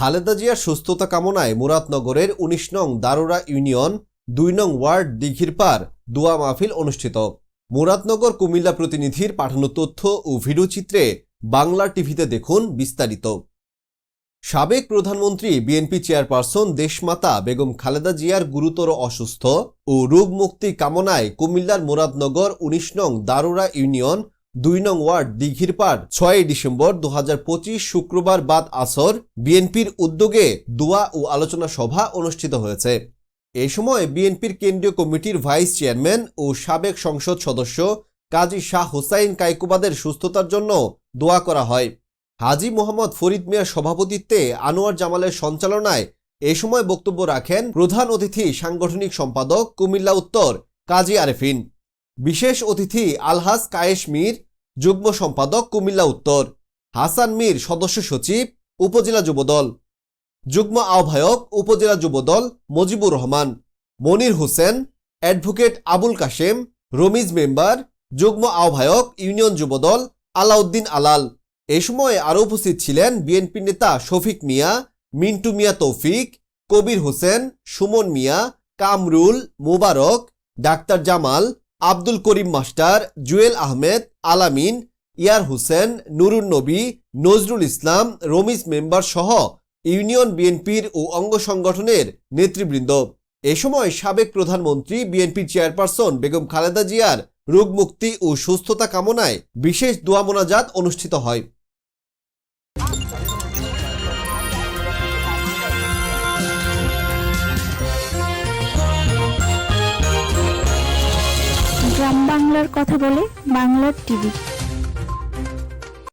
খালেদা জিয়ার সুস্থতা কামনায় মুরাদনগরের উনিশ নং দারোরা ইউনিয়ন, দুই নং ওয়ার্ড দিঘির পার দোয়া মাহফিল অনুষ্ঠিত। মুরাদনগর কুমিল্লা প্রতিনিধির পাঠানো তথ্য ও ভিডিওচিত্রে বাংলা টিভিতে দেখুন বিস্তারিত। সাবেক প্রধানমন্ত্রী, বিএনপি চেয়ারপারসন দেশমাতা বেগম খালেদা জিয়ার গুরুতর অসুস্থ ও রোগ মুক্তি কামনায় কুমিল্লার মুরাদনগর উনিশ নং দারোরা ইউনিয়ন দুই নং ওয়ার্ড, দিঘির পাড় ছয় ডিসেম্বর দু হাজার পঁচিশ শুক্রবার বাদ আসর বিএনপির উদ্যোগে দোয়া ও আলোচনা সভা অনুষ্ঠিত হয়েছে। এ সময় বিএনপির কেন্দ্রীয় কমিটির ভাইস চেয়ারম্যান ও সাবেক সংসদ সদস্য কাজী শাহ হোসাইন কাইকুবাদের সুস্থতার জন্য দোয়া করা হয়। হাজি মোহাম্মদ ফরিদ মিয়ার সভাপতিত্বে আনোয়ার জামালের সঞ্চালনায় এ সময় বক্তব্য রাখেন প্রধান অতিথি সাংগঠনিক সম্পাদক কুমিল্লা উত্তর কাজী আরেফিন। বিশেষ অতিথি আলহাজ কায়েশ মীর যুগ্ম সম্পাদক কুমিল্লা উত্তর, হাসান মীর সদস্য সচিব, উপজেলা যুবদল। যুগ্ম আহ্বায়ক উপজেলা যুবদল মজিবুর রহমান, মনির হোসেন, অ্যাডভোকেট আবুল কাশেম, রমিজ মেম্বার, যুগ্ম আহ্বায়ক ইউনিয়ন যুবদল আলাউদ্দিন আলাল। এ সময় আরও উপস্থিত ছিলেন বিএনপি নেতা Shafiq Mia, Mintu Mia Toufiq, Kabir Hossain, Sumon Mia, Kamrul Mubarak, doctor Jamal Abdul Karim master, Jewel Ahmed, Alamin, Yar Hossain, Nurun Nabi, Nazrul Islam, Ramiz member সহ ইউনিয়ন বিএনপির ও অঙ্গ সংগঠনের নেতৃবৃন্দ। এ সময় সাবেক প্রধানমন্ত্রী বিএনপি চেয়ারপারসন বেগম খালেদা জিয়ার রোগমুক্তি ও সুস্থতা কামনায় বিশেষ দোয়া মোনাজাত অনুষ্ঠিত হয়। বাংলার কথা বলে বাংলার টিভি।